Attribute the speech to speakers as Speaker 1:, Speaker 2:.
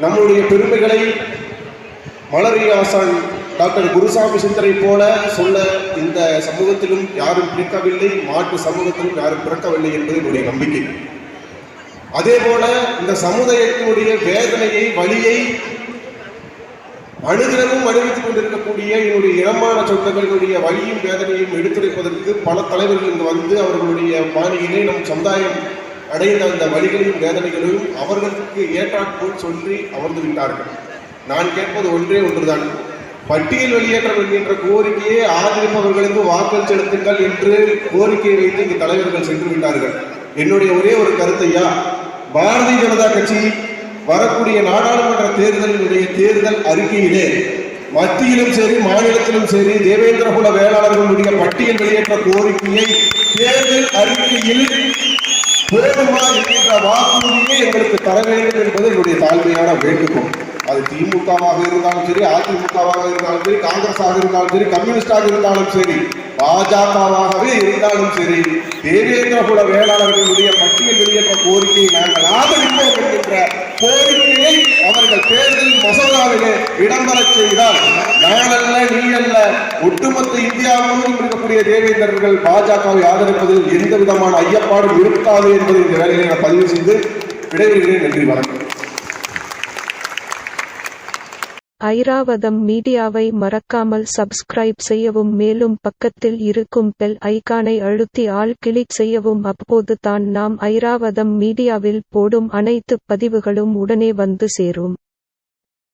Speaker 1: நம்முடைய பெருமைகளை மலரி ஆசான் டாக்டர் குருசாமி சித்தரை போல சொல்ல இந்த சமூகத்திலும் யாரும் பிறக்கவில்லை மாற்று சமூகத்திலும் யாரும் பிறக்கவில்லை என்பது என்னுடைய நம்பிக்கை. அதே போல இந்த சமுதாயத்தினுடைய வேதனையை வழியை அனுதினமும் அனுபவித்துக் கொண்டிருக்கக்கூடிய என்னுடைய இளமான சொந்தங்களுடைய வழியும் வேதனையும் எடுத்துரைப்பதற்கு பல தலைவர்கள் இங்கு வந்து அவர்களுடைய பாணியிலே நம் சமுதாயம் அடைந்த அந்த வழிகளையும் வேதனைகளையும் அவர்களுக்கு ஏற்றாற்போல் சொல்லி அமர்ந்து விட்டார்கள். நான் கேட்பது ஒன்றே ஒன்றுதான். பட்டியல் வெளியேற்றம் என்கின்ற கோரிக்கையை ஆதரிப்பவர்களுக்கு வாக்கள் செலுத்துங்கள் என்று கோரிக்கையை வைத்து இங்கு தலைவர்கள் சென்று விட்டார்கள். என்னுடைய ஒரே ஒரு கருத்தையா? பாரதிய ஜனதா கட்சி வரக்கூடிய நாடாளுமன்ற தேர்தலினுடைய தேர்தல் அறிக்கையிலே மத்தியிலும் சரி மாநிலத்திலும் சரி தேவேந்திரகுல வேளாளர்களுடைய பட்டியல் வெளியேற்ற கோரிக்கையை தேர்தல் அறிக்கையில் போதுமா என்கின்ற வாக்குறுதியை எங்களுக்கு தர வேண்டும் என்பது என்னுடைய தாழ்மையான வேண்டுகோள். அது திமுகவாக இருந்தாலும் சரி அதிமுகவாக இருந்தாலும் சரி காங்கிரஸாக இருந்தாலும் சரி கம்யூனிஸ்டாக இருந்தாலும் சரி பாஜகவாகவே இருந்தாலும் சரி தேவேந்திர குல வேளாளர்களுடைய பட்டியல் வெளியேற்ற கோரிக்கையை நாங்கள் ஆதரிப்போம் என்கின்ற கோரிக்கை அவர்கள் தேர்தல் மசோதாவிலே இடம்பெற செய்தால் நானல்ல நீ அல்ல ஒட்டுமொத்த இந்தியாவிலும் இருக்கக்கூடிய தேவேந்திரர்கள் பாஜகவை ஆதரிப்பதில் எந்த விதமான ஐயப்பாடும் இருக்காது என்பதை இந்த வேலையை நான் பதிவு செய்து விடைபெறுகிறேன். நன்றி வணக்கம்.
Speaker 2: ஐராவதம் மீடியாவை மறக்காமல் சப்ஸ்கிரைப் செய்யவும் மேலும் பக்கத்தில் இருக்கும் பெல் ஐகானை அழுத்தி ஆல் கிளிக் செய்யவும் அப்போது தான் நாம் ஐராவதம் மீடியாவில் போடும் அனைத்து பதிவுகளும் உடனே வந்து சேரும்.